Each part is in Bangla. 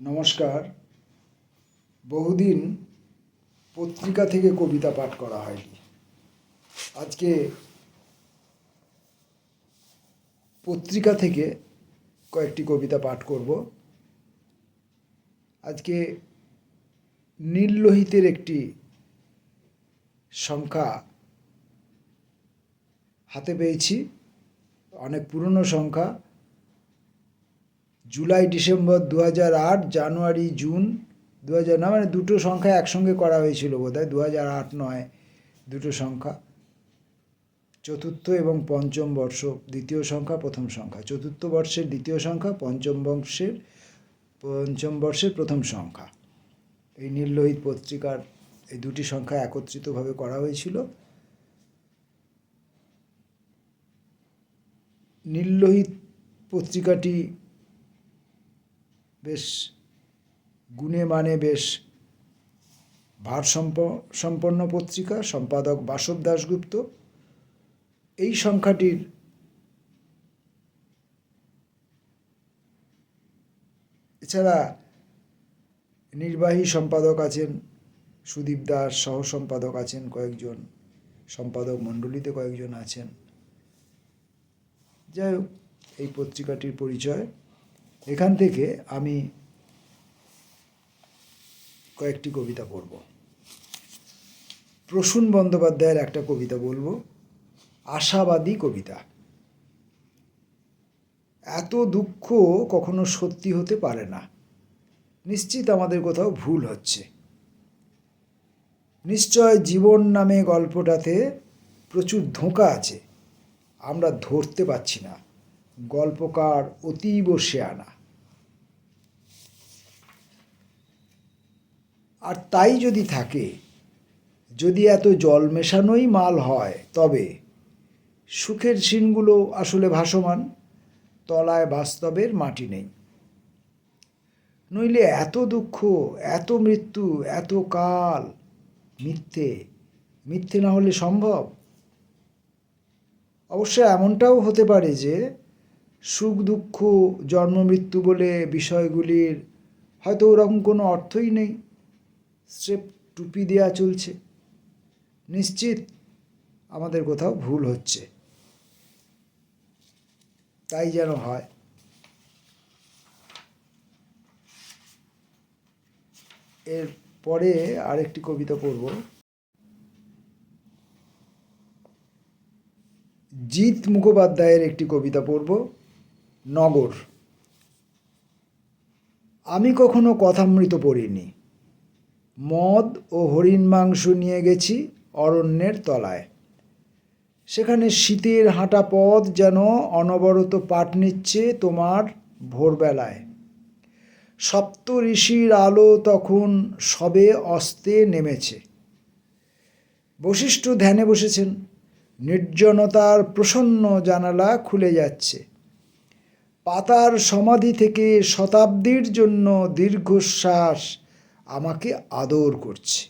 নমস্কার। বহুদিন পত্রিকা থেকে কবিতা পাঠ করা হয়নি। আজকে পত্রিকা থেকে কয়েকটি কবিতা পাঠ করব। আজকে নীললোহিতের একটি সংখ্যা হাতে পেয়েছি, অনেক পুরনো সংখ্যা। জুলাই, ডিসেম্বর দু আট, জানুয়ারি, জুন দু হাজার নয় মানে দুটো সংখ্যা একসঙ্গে করা হয়েছিল বোধ হয় দু হাজার আট নয় দুটো সংখ্যা। চতুর্থ এবং পঞ্চম বর্ষ, দ্বিতীয় সংখ্যা, প্রথম সংখ্যা। চতুর্থ বর্ষের দ্বিতীয় সংখ্যা, পঞ্চম বংশের পঞ্চম বর্ষের প্রথম সংখ্যা। এই নীললোহিত পত্রিকার এই দুটি সংখ্যা একত্রিতভাবে করা হয়েছিল। নীললোহিত পত্রিকাটি বেশ গুণে মানে বেশ ভারসম্প সম্পন্ন পত্রিকা, সম্পাদক বাসব দাশগুপ্ত। এই সংখ্যাটির এছাড়া নির্বাহী সম্পাদক আছেন সুদীপ দাস, সহ সম্পাদক আছেন কয়েকজন, সম্পাদক মণ্ডলীতে কয়েকজন আছেন। যাই হোক, এই পত্রিকাটির পরিচয়। এখান থেকে আমি কয়েকটি কবিতা পড়ব। প্রসূন বন্দ্যোপাধ্যায়ের একটা কবিতা বলব, আশাবাদী কবিতা। এত দুঃখ কখনো সত্যি হতে পারে না। নিশ্চিত আমাদের কোথাও ভুল হচ্ছে। নিশ্চয় জীবন নামে গল্পটাতে প্রচুর ধোঁকা আছে। আমরা ধরতে পারছি না। গল্পকার অতীব শেয়ানা। আর তাই যদি থাকে, যদি এত জল মেশানোই মাল হয়, তবে সুখের সিনগুলো আসলে ভাসমান, তলায় বাস্তবের মাটি নেই। নইলে এত দুঃখ, এত মৃত্যু, এত কাল মিথ্যে মিথ্যে না হলে সম্ভব? অবশ্য এমনটাও হতে পারে যে সুখ, দুঃখ, জন্ম, মৃত্যু বলে বিষয়গুলির হয়তো ওরকম কোনো অর্থই নেই। স্রেফ টুপি দেওয়া চলছে। নিশ্চিত আমাদের কোথাও ভুল হচ্ছে। তাই যেন হয়। এর পরে আরেকটি কবিতা পড়ব। জিৎ মুখোপাধ্যায়ের একটি কবিতা পড়ব। নগর। আমি কখনো কথামৃত পড়িনি। মদ ও হরিণ মাংস নিয়ে গেছি অরণ্যের তলায়। সেখানে শীতের হাঁটা পথ যেন অনবরত পাট নিচ্ছে তোমার ভোরবেলায়। সপ্ত ঋষির আলো তখন সবে অস্তে নেমেছে। বশিষ্ঠ ধ্যানে বসেছেন। নির্জনতার প্রসন্ন জানালা খুলে যাচ্ছে। পাতার সমাধি থেকে শতাব্দীর জন্য দীর্ঘশ্বাস আমাকে আদর করছে।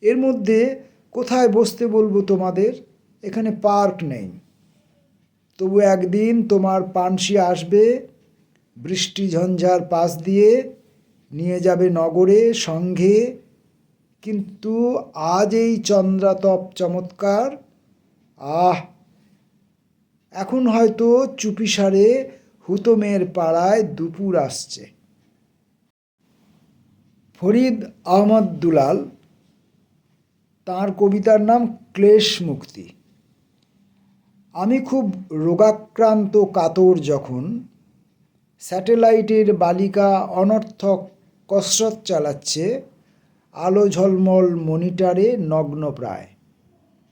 এর মধ্যে কোথায় বসতে বলব তোমাদের? এখানে পার্ক নেই। তবু একদিন তোমার পানসি আসবে, বৃষ্টি ঝঞ্ঝার পাশ দিয়ে নিয়ে যাবে নগরে সঙ্গে। কিন্তু আজ এই চন্দ্রাতপ চমৎকার। আহ! এখন হয়তো চুপিসারে হুতমের পাড়ায় দুপুর আসছে। ফরিদ আহমদ দুলাল, তার কবিতার নাম ক্লেশ মুক্তি। আমি খুব রোগাক্রান্ত কাতর যখন স্যাটেলাইটের বালিকা অনর্থক কসরত চালাচ্ছে, আলো ঝলমল মনিটারে নগ্ন প্রায়।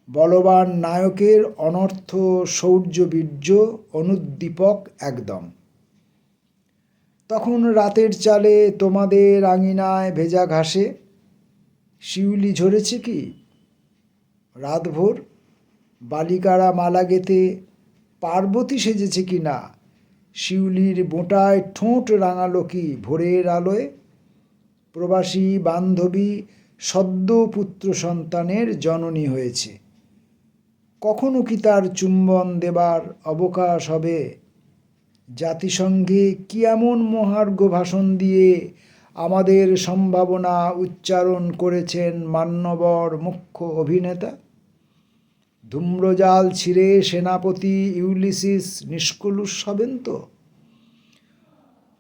বলবান নায়কের অনর্থ শৌর্যবীর্য অনুদ্দীপক একদম। তখন রাতের চালে তোমাদের আঙিনায় ভেজা ঘাসে শিউলি ঝরেছে কি? রাতভোর বালিকারা মালা গেতে পার্বতী সেজেছে কি না? শিউলির বোঁটায় ঠোঁট রাঙালো কি ভোরের আলোয়? প্রবাসী বান্ধবী সদ্য পুত্র সন্তানের জননী হয়েছে। কখনো কি তার চুম্বন দেবার অবকাশ হবে? জাতিসংঘে কি এমন মহার্ঘ ভাষণ দিয়ে আমাদের সম্ভাবনা উচ্চারণ করেছেন মান্যবর মুখ্য অভিনেতা? ধূম্রজাল ছিঁড়ে সেনাপতি ইউলিসিস নিষ্কলুষ হবেন তো?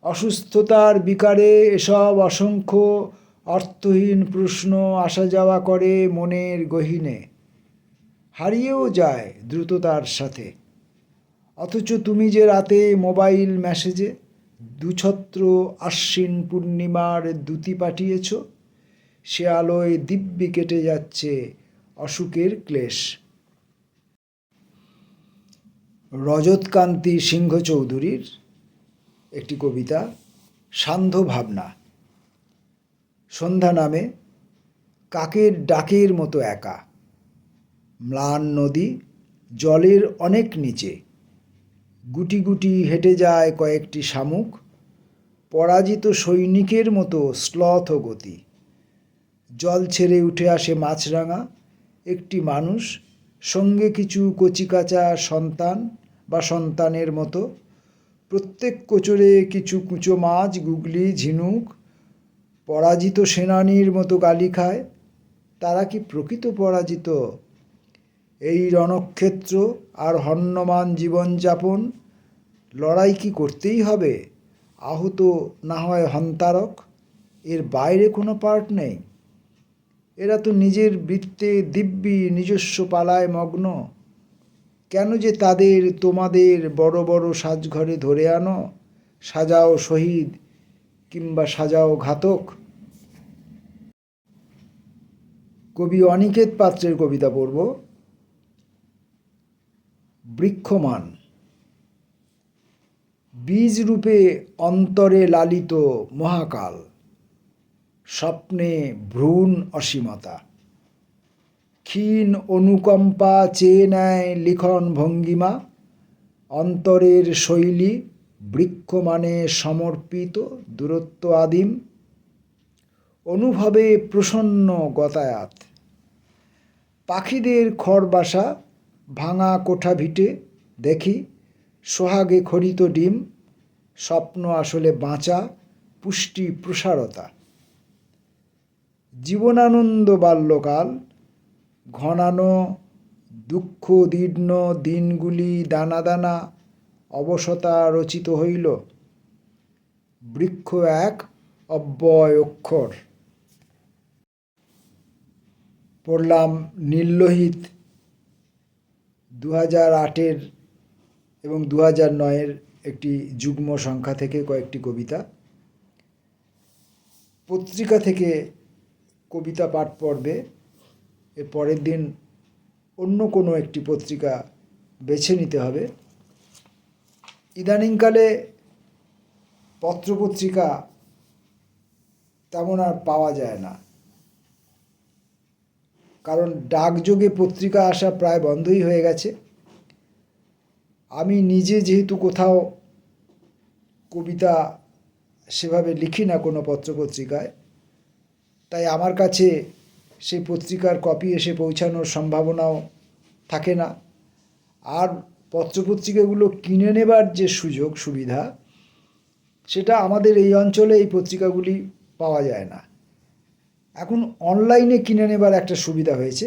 অসুস্থতার বিকারে এসব অসংখ্য অর্থহীন প্রশ্ন আসা যাওয়া করে মনের গহীনে। হারিয়েও যায় দ্রুততার সাথে। অথচ তুমি যে রাতে মোবাইল মেসেজে দুছত্র আশ্বিন পূর্ণিমার দ্যুতি পাঠিয়েছ, সে আলোয় দিব্যি কেটে যাচ্ছে অসুখের ক্লেশ। রজতকান্তি সিংহ চৌধুরীর একটি কবিতা, সান্ধ্য ভাবনা। সন্ধ্যা নামে কাকের ডাকের মতো একা। ম্লান নদী জলের অনেক নিচে। গুটি গুটি হেঁটে যায় কয়েকটি শামুক। পরাজিত সৈনিকের মতো স্লথ গতি। জল ছেড়ে উঠে আসে মাছরাঙা। একটি মানুষ, সঙ্গে কিছু কচিকাচা সন্তান বা সন্তানের মতো। প্রত্যেক কোচরে কিছু কুচো মাছ, গুগলি, ঝিনুক। পরাজিত সেনানীর মতো গালি খায়। তারা কি প্রকৃত পরাজিত? এই রণক্ষেত্র আর হন্যমান জীবনযাপন লড়াই কি করতেই হবে? আহত না হয় হন্তারক? এর বাইরে কোনো পার্ট নেই। এরা তো নিজের বৃত্তে দিব্যি নিজস্ব পালায় মগ্ন। কেন যে তাদের তোমাদের বড় বড় সাজঘরে ধরে আনো? সাজাও শহীদ কিংবা সাজাও ঘাতক। কবি অনিকেত পাত্রের কবিতা পড়ব। বৃক্ষমান। বীজ রূপে অন্তরে লালিত মহাকাল। স্বপ্নে ভ্রূণ অসীমতা। ক্ষীণ অনুকম্পা চেয়ে নেয় লিখন ভঙ্গিমা। অন্তরের শৈলী বৃক্ষ মানে সমর্পিত দূরত্ব আদিম। অনুভবে প্রসন্ন গতায়াত। পাখিদের খড় বাসা ভাঙা কোঠা ভিটে দেখি সোহাগে খরিত ডিম, স্বপ্ন আসলে বাঁচা, পুষ্টি প্রসারতা। জীবনানন্দ বাল্যকাল, ঘনানো, দুঃখ দীর্ণ দিনগুলি দানা দানা অবসতা রচিত হইল। বৃক্ষ এক, অব্যয় অক্ষর। পড়লাম নীললোহিত দু হাজার আটের এবং দু হাজার নয়ের একটি যুগ্ম সংখ্যা থেকে কয়েকটি কবিতা। পত্রিকা থেকে কবিতা পাঠ পড়বে এর পরের দিন অন্য কোনো একটি পত্রিকা বেছে নিতে হবে। ইদানিংকালে পত্রপত্রিকা তেমন আর পাওয়া যায় না। কারণ ডাকযোগে পত্রিকা আসা প্রায় বন্ধই হয়ে গেছে। আমি নিজে যেহেতু কোথাও কবিতা সেভাবে লিখি না কোনো পত্রপত্রিকায়, তাই আমার কাছে সেই পত্রিকার কপি এসে পৌঁছানোর সম্ভাবনাও থাকে না। আর পত্রপত্রিকাগুলো কিনে নেবার যে সুযোগ সুবিধা সেটা আমাদের এই অঞ্চলে এই পত্রিকাগুলি পাওয়া যায় না। এখন অনলাইনে কিনে নেবার একটা সুবিধা হয়েছে,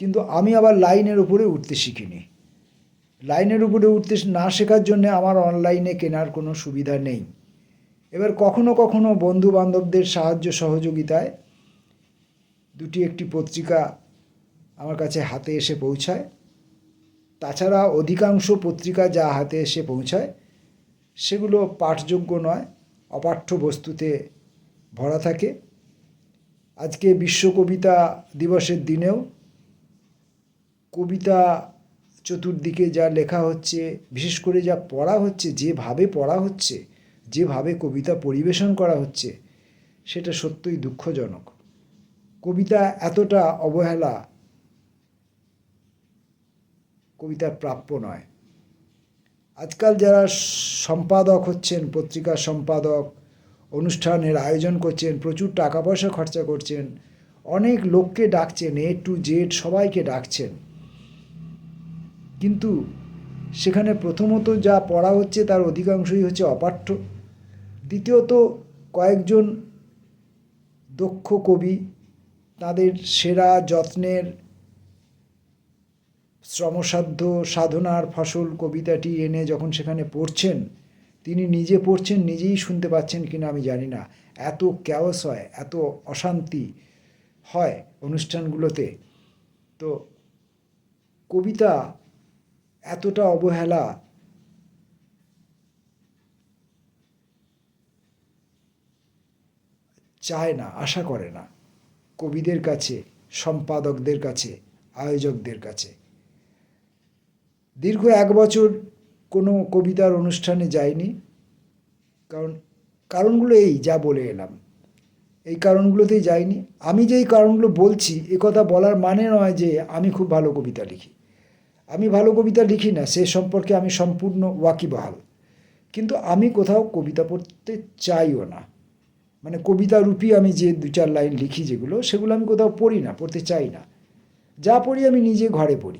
কিন্তু আমি আবার লাইনের উপরে উঠতে শিখিনি। লাইনের উপরে উঠতে না শেখার জন্য আমার অনলাইনে কেনার কোনো সুবিধা নেই। এবার কখনো কখনো বন্ধু বান্ধবদের সাহায্য সহযোগিতায় দুটি একটি পত্রিকা আমার কাছে হাতে এসে পৌঁছায়। তাছাড়া অধিকাংশ পত্রিকা যা হাতে এসে পৌঁছায়, সেগুলো পাঠযোগ্য নয়, অপাঠ্য বস্তুতে ভরা থাকে। আজকে বিশ্ব কবিতা দিবসের দিনেও কবিতা চতুর্দিকে যা লেখা হচ্ছে, বিশেষ করে যা পড়া হচ্ছে, যেভাবে পড়া হচ্ছে, যেভাবে কবিতা পরিবেশন করা হচ্ছে, সেটা সত্যই দুঃখজনক। কবিতা এতটা অবহেলা কবিতার প্রাপ্য নয়। আজকাল যারা সম্পাদক হচ্ছেন, পত্রিকার সম্পাদক অনুষ্ঠানের আয়োজন করছেন, প্রচুর টাকা পয়সা খরচা করছেন, অনেক লোককে ডাকছেন এ টু জেড সবাইকে ডাকছেন। কিন্তু সেখানে প্রথমত যা পড়া হচ্ছে তার অধিকাংশই হচ্ছে অপাঠ্য। দ্বিতীয়ত কয়েকজন দক্ষ কবি, তাদের সেরা যত্নের শ্রমসাধ্য সাধনার ফসল কবিতাটি এনে যখন সেখানে পড়ছেন তিনি নিজে পড়ছেন, নিজেই শুনতে পাচ্ছেন কিনা আমি জানি না। এত ক্যাওস হয়, এত অশান্তি হয় অনুষ্ঠানগুলোতে। তো কবিতা এতটা অবহেলা চায় না, আশা করে না। কবিদের কাছে, সম্পাদকদের কাছে, আয়োজকদের কাছে। দীর্ঘ এক বছর কোনো কবিতার অনুষ্ঠানে যাইনি। কারণ, কারণগুলো এই, যা বলে এলাম। এই কারণগুলোতেই যাইনি। আমি যেই কারণগুলো বলছি, এ কথা বলার মানে নয় যে আমি খুব ভালো কবিতা লিখি। আমি ভালো কবিতা লিখি না, সে সম্পর্কে আমি সম্পূর্ণ ওয়াকিবহাল। কিন্তু আমি কোথাও কবিতা পড়তে চাইও না। মানে কবিতা রূপী আমি যে দু চার লাইন লিখি যেগুলো, সেগুলো আমি কোথাও পড়ি না, পড়তে চাই না। যা পড়ি আমি নিজে ঘরে পড়ি।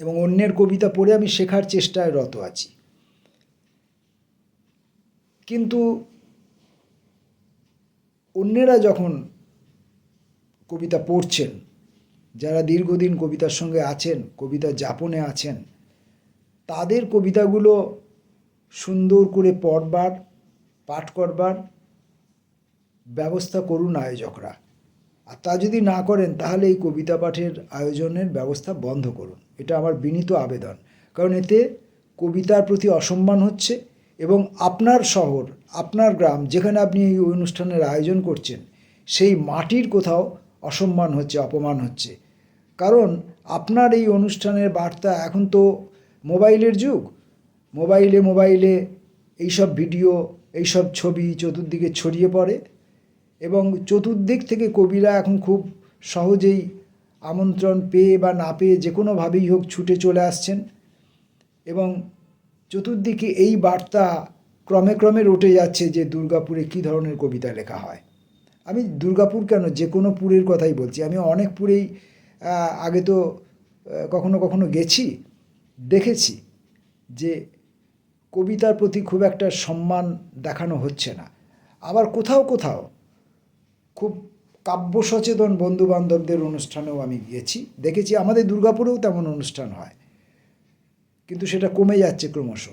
এবং অন্যের কবিতা পড়ে আমি শেখার চেষ্টায় রত আছি। কিন্তু অন্যেরা যখন কবিতা পড়ছেন, যারা দীর্ঘদিন কবিতার সঙ্গে আছেন, কবিতা যাপনে আছেন, তাদের কবিতাগুলো সুন্দর করে পড়বার, পাঠ করবার ব্যবস্থা করুন আয়োজকরা। আর তা যদি না করেন, তাহলে এই কবিতা পাঠের আয়োজনের ব্যবস্থা বন্ধ করুন। এটা আমার বিনীত আবেদন। কারণ এতে কবিতার প্রতি অসম্মান হচ্ছে এবং আপনার শহর, আপনার গ্রাম, যেখানে আপনি এই অনুষ্ঠানের আয়োজন করছেন, সেই মাটির কোথাও অসম্মান হচ্ছে, অপমান হচ্ছে। কারণ আপনার এই অনুষ্ঠানের বার্তা এখন তো মোবাইলের যুগ। মোবাইলে মোবাইলে এইসব ভিডিও, এইসব ছবি চতুর্দিকে ছড়িয়ে পড়ে এবং চতুর্দিক থেকে কবিরা এখন খুব সহজেই আমন্ত্রণ পেয়ে বা না পেয়ে যে কোনোভাবেই হোক ছুটে চলে আসছেন। এবং চতুর্দিকে এই বার্তা ক্রমে ক্রমে রটে যাচ্ছে যে দুর্গাপুরে কী ধরনের কবিতা লেখা হয়। আমি দুর্গাপুর কেন? যে কোনো পুরের কথাই বলছি। আমি অনেক পুরেই আগে তো কখনো কখনো গেছি, দেখেছি যে কবিতার প্রতি খুব একটা সম্মান দেখানো হচ্ছে না। আবার কোথাও কোথাও খুব কাব্য সচেতন বন্ধু বান্ধবদের অনুষ্ঠানেও আমি গিয়েছি। দেখেছি আমাদের দুর্গাপুরেও তেমন অনুষ্ঠান হয়। কিন্তু সেটা কমে যাচ্ছে ক্রমশ।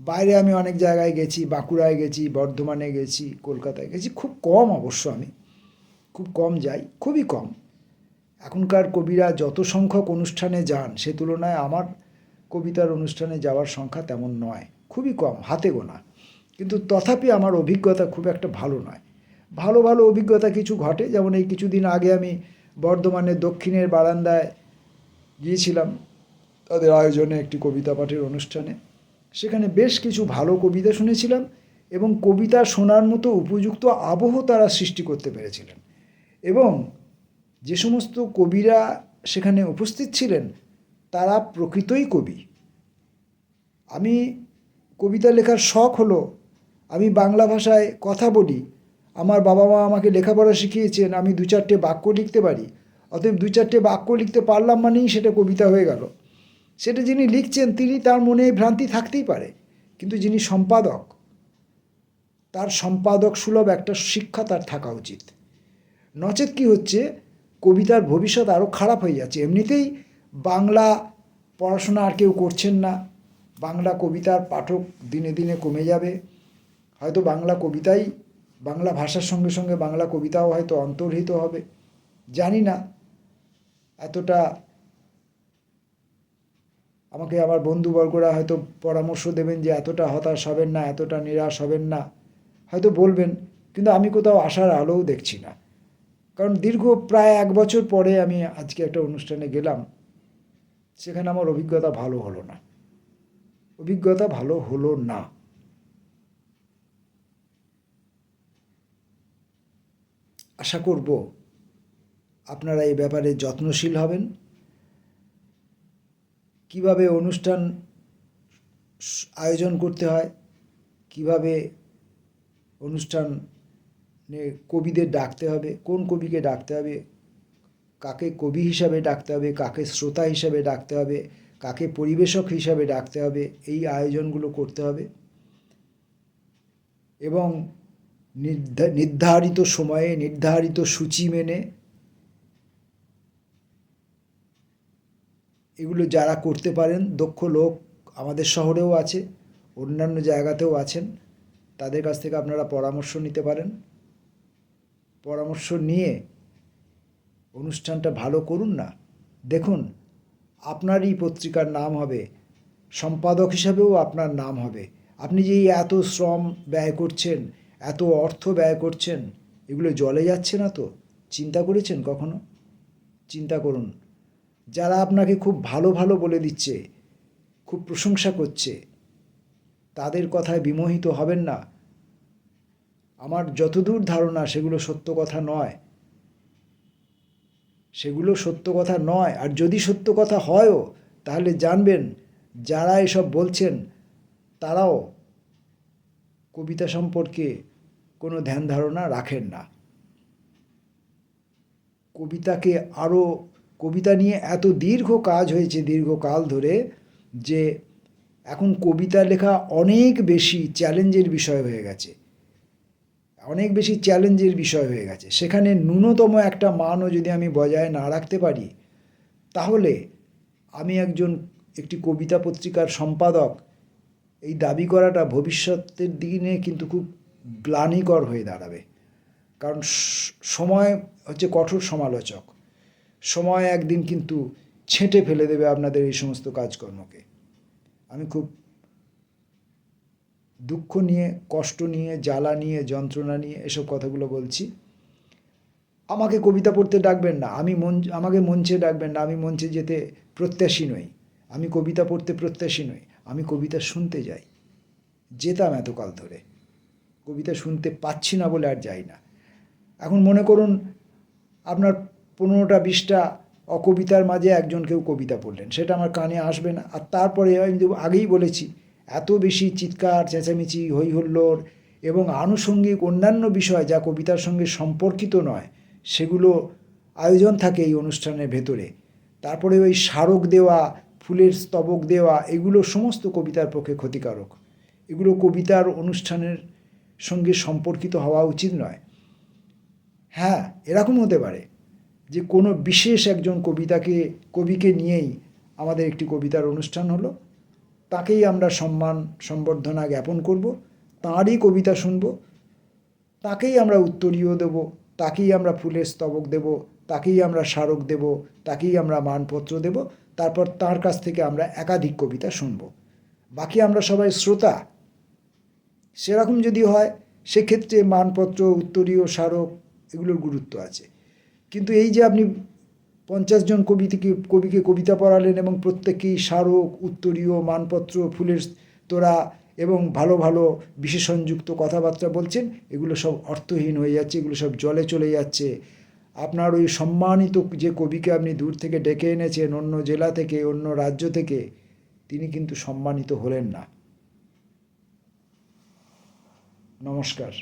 বাইরে আমি অনেক জায়গায় গেছি, বাঁকুড়ায় গেছি, বর্ধমানে গেছি, কলকাতায় গেছি। খুব কম অবশ্য আমি। খুব কম যাই, খুবই কম। এখনকার কবিরা যত সংখ্যক অনুষ্ঠানে যান, সে তুলনায় আমার কবিতার অনুষ্ঠানে যাওয়ার সংখ্যা তেমন নয়। খুবই কম, হাতে গোনা। কিন্তু তথাপি আমার অভিজ্ঞতা খুব একটা ভালো নয়। ভালো ভালো অভিজ্ঞতা কিছু ঘটে। যেমন এই কিছুদিন আগে আমি বর্ধমানের দক্ষিণের বারান্দায় গিয়েছিলাম তাদের আয়োজনে একটি কবিতা পাঠের অনুষ্ঠানে। সেখানে বেশ কিছু ভালো কবিতা শুনেছিলাম এবং কবিতা শোনার মতো উপযুক্ত আবহ তারা সৃষ্টি করতে পেরেছিলেন। এবং যে সমস্ত কবিরা সেখানে উপস্থিত ছিলেন, তারা প্রকৃতই কবি। আমি কবিতা লেখার শখ হলো, আমি বাংলা ভাষায় কথা বলি আমার বাবা মা আমাকে লেখাপড়া শিখিয়েছেন, আমি দু চারটে বাক্য লিখতে পারি। অতএব দু চারটে বাক্য লিখতে পারলাম মানেই সেটা কবিতা হয়ে গেল। সেটা যিনি লিখছেন, তিনি তার মনে ভ্রান্তি থাকতেই পারে। কিন্তু যিনি সম্পাদক, তার সম্পাদক সুলভ একটা শিক্ষা তার থাকা উচিত। নচেত কি হচ্ছে, কবিতার ভবিষ্যৎ আরও খারাপ হয়ে যাচ্ছে। এমনিতেই বাংলা পড়াশোনা আর কেউ করছেন না। বাংলা কবিতার পাঠক দিনে দিনে কমে যাবে। হয়তো বাংলা কবিতাই বাংলা ভাষার সঙ্গে সঙ্গে বাংলা কবিতাও হয়তো অন্তর্হিত হবে। জানি না এতটা আমাকে আমার বন্ধুবর্গরা হয়তো পরামর্শ দেবেন যে এতটা হতাশ হবেন না, এতটা নিরাশ হবেন না। হয়তো বলবেন, কিন্তু আমি কোথাও আশার আলোও দেখছি না। কারণ দীর্ঘ প্রায় এক বছর পরে আমি আজকে একটা অনুষ্ঠানে গেলাম। সেখানে আমার অভিজ্ঞতা ভালো হলো না। অভিজ্ঞতা ভালো হলো না। আশা করব আপনারা এই ব্যাপারে যত্নশীল হবেন। কীভাবে অনুষ্ঠান আয়োজন করতে হয়, কীভাবে অনুষ্ঠানে কবিদের ডাকতে হবে, কোন কবিকে ডাকতে হবে, কাকে কবি হিসাবে ডাকতে হবে, কাকে শ্রোতা হিসাবে ডাকতে হবে, কাকে পরিবেশক হিসাবে ডাকতে হবে, এই আয়োজনগুলো করতে হবে। এবং নির্ধারিত সময়ে, নির্ধারিত সূচি মেনে এগুলো যারা করতে পারেন, দক্ষ লোক আমাদের শহরেও আছে, অন্যান্য জায়গাতেও আছেন, তাদের কাছ থেকে আপনারা পরামর্শ নিতে পারেন। পরামর্শ নিয়ে অনুষ্ঠানটা ভালো করুন না। দেখুন, আপনারই পত্রিকার নাম হবে, সম্পাদক হিসাবেও আপনার নাম হবে। আপনি যে এত শ্রম ব্যয় করছেন এত অর্থ ব্যয় করছেন, এগুলো জলে যাচ্ছে না তো? চিন্তা করেছেন কখনো? চিন্তা করুন, যারা আপনাকে খুব ভালো ভালো বলে দিচ্ছে, খুব প্রশংসা করছে, তাদের কথায় বিমোহিত হবেন না। আমার যতদূর ধারণা, সেগুলো সত্য কথা নয়। সেগুলো সত্য কথা নয়। আর যদি সত্য কথা হয়ও, তাহলে জানবেন, যারা এসব বলছেন, তারাও কবিতা সম্পর্কে কোনো ধ্যান ধারণা রাখেন না। কবিতাকে আরও কবিতা নিয়ে এত দীর্ঘ কাজ হয়েছে দীর্ঘকাল ধরে যে এখন কবিতা লেখা অনেক বেশি চ্যালেঞ্জের বিষয় হয়ে গেছে। অনেক বেশি চ্যালেঞ্জের বিষয় হয়ে গেছে। সেখানে ন্যূনতম একটা মানও যদি আমি বজায় না রাখতে পারি, তাহলে আমি একজন, একটি কবিতা পত্রিকার সম্পাদক, এই দাবি করাটা ভবিষ্যতের দিনে কিন্তু খুব গ্লানিকর হয়ে দাঁড়াবে। কারণ সময় হচ্ছে কঠোর সমালোচক। সময় একদিন কিন্তু ছেঁটে ফেলে দেবে আপনাদের এই সমস্ত কাজকর্মকে। আমি খুব দুঃখ নিয়ে, কষ্ট নিয়ে, জ্বালা নিয়ে, যন্ত্রণা নিয়ে এসব কথাগুলো বলছি। আমাকে কবিতা পড়তে ডাকবেন না। আমি মন, আমাকে মঞ্চে ডাকবেন না। আমি মঞ্চে যেতে প্রত্যাশী নই। আমি কবিতা পড়তে প্রত্যাশী নই। আমি কবিতা শুনতে যাই। যেতাম এতকাল ধরে। কবিতা শুনতে পাচ্ছি না বলে আর যাই না। এখন মনে করুন, আপনার পনেরোটা, বিশটা অকবিতার মাঝে একজন কেউ কবিতা পড়লেন, সেটা আমার কানে আসবে না। আর তারপরে আমি আগেই বলেছি, এত বেশি চিৎকার, চেঁচামেচি হই এবং আনুষঙ্গিক অন্যান্য বিষয় যা কবিতার সঙ্গে সম্পর্কিত নয়, সেগুলো আয়োজন থাকে এই অনুষ্ঠানের ভেতরে। তারপরে ওই স্মারক দেওয়া, ফুলের স্তবক দেওয়া, এগুলো সমস্ত কবিতার পক্ষে ক্ষতিকারক। এগুলো কবিতার অনুষ্ঠানের সঙ্গে সম্পর্কিত হওয়া উচিত নয়। হ্যাঁ এরকম হতে পারে যে কোনো বিশেষ একজন কবিতাকে, কবিকে নিয়েই আমাদের একটি কবিতার অনুষ্ঠান হলো। তাকেই আমরা সম্মান, সম্বর্ধনা জ্ঞাপন করব, তাঁরই কবিতা শুনব, তাকেই আমরা উত্তরীয় দেব, তাকেই আমরা ফুলের স্তবক দেব, তাকেই আমরা স্মারক দেব, তাকেই আমরা মানপত্র দেব, তারপর তার কাছ থেকে আমরা একাধিক কবিতা শুনব। বাকি আমরা সবাই শ্রোতা সেরকম যদি হয়, সেক্ষেত্রে মানপত্র, উত্তরীয়, স্মারক এগুলোর গুরুত্ব আছে। কিন্তু এই যে আপনি পঞ্চাশ জন কবিকে কবিকে কবিতা পড়ালেন এবং প্রত্যেকেই স্মারক, উত্তরীয়, মানপত্র, ফুলের তোড়া এবং ভালো ভালো বিশেষণযুক্ত কথাবার্তা বলছেন, এগুলো সব অর্থহীন হয়ে যাচ্ছে, এগুলো সব জলে চলে যাচ্ছে। আপনার ওই সম্মানিত যে কবিকে আপনি দূর থেকে ডেকে এনেছেন, অন্য জেলা থেকে, অন্য রাজ্য থেকে, তিনি কিন্তু সম্মানিত হলেন না। নমস্কার।